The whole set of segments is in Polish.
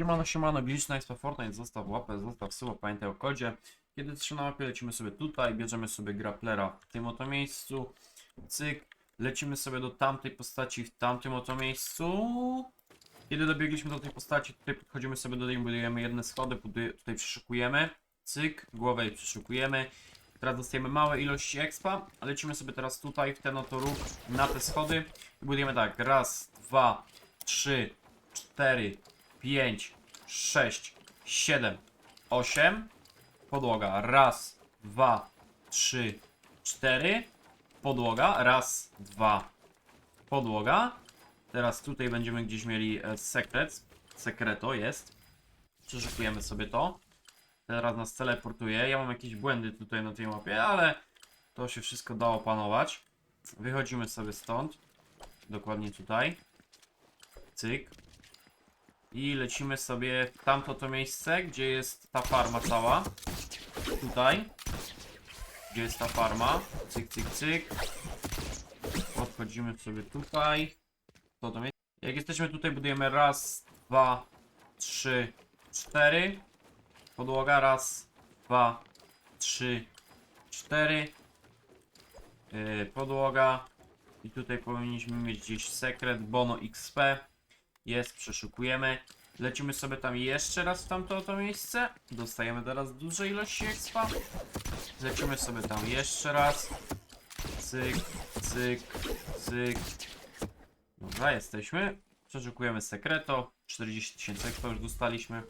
Siemano, siemano, glitch Nice Fortnite, zostaw łapę, zostaw suba, pamiętaj o kodzie. Kiedy trzy na mapie lecimy sobie tutaj, bierzemy sobie grapplera w tym oto miejscu, cyk, lecimy sobie do tamtej postaci w tamtym oto miejscu. Kiedy dobiegliśmy do tej postaci, tutaj podchodzimy sobie do niej, budujemy jedne schody, tutaj przeszukujemy, cyk, głowę jej przeszukujemy. Teraz dostajemy małe ilości expa, lecimy sobie teraz tutaj w ten oto ruch na te schody i budujemy tak, raz, dwa, trzy, cztery, 5, 6, 7, 8. Podłoga. Raz, dwa, trzy, cztery. Podłoga. Raz, dwa. Podłoga. Teraz tutaj będziemy gdzieś mieli e, sekret. Sekreto jest. Przeszukujemy sobie to. Teraz nas teleportuje. Ja mam jakieś błędy tutaj na tej mapie, ale to się wszystko da opanować. Wychodzimy sobie stąd. Dokładnie tutaj. Cyk. I lecimy sobie w tamto to miejsce, gdzie jest ta farma cała. Tutaj. Gdzie jest ta farma. Cyk, cyk, cyk. Podchodzimy sobie tutaj. To to miejsce. Jak jesteśmy tutaj, budujemy raz, dwa, trzy, cztery. Podłoga raz, dwa, trzy, cztery. Yy, podłoga. I tutaj powinniśmy mieć gdzieś sekret Bono XP. Jest, przeszukujemy. Lecimy sobie tam jeszcze raz w tamto oto miejsce. Dostajemy teraz duże ilości expa. Lecimy sobie tam jeszcze raz. Cyk, cyk, cyk. Dobra, jesteśmy. Przeszukujemy sekreto. 40 tysięcy expa już dostaliśmy.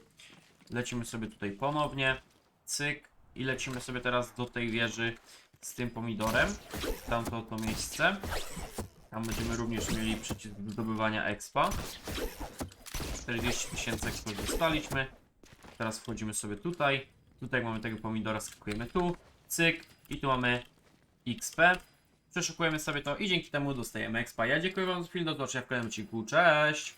Lecimy sobie tutaj ponownie. Cyk. I lecimy sobie teraz do tej wieży z tym pomidorem. Tamto oto miejsce. Tam będziemy również mieli przycisk do zdobywania expa. 40 tysięcy expa dostaliśmy. Teraz wchodzimy sobie tutaj. Tutaj mamy tego pomidora, skakujemy tu. Cyk. I tu mamy XP. Przeszukujemy sobie to i dzięki temu dostajemy expa. Ja dziękuję wam za film, do zobaczenia w kolejnym odcinku. Cześć!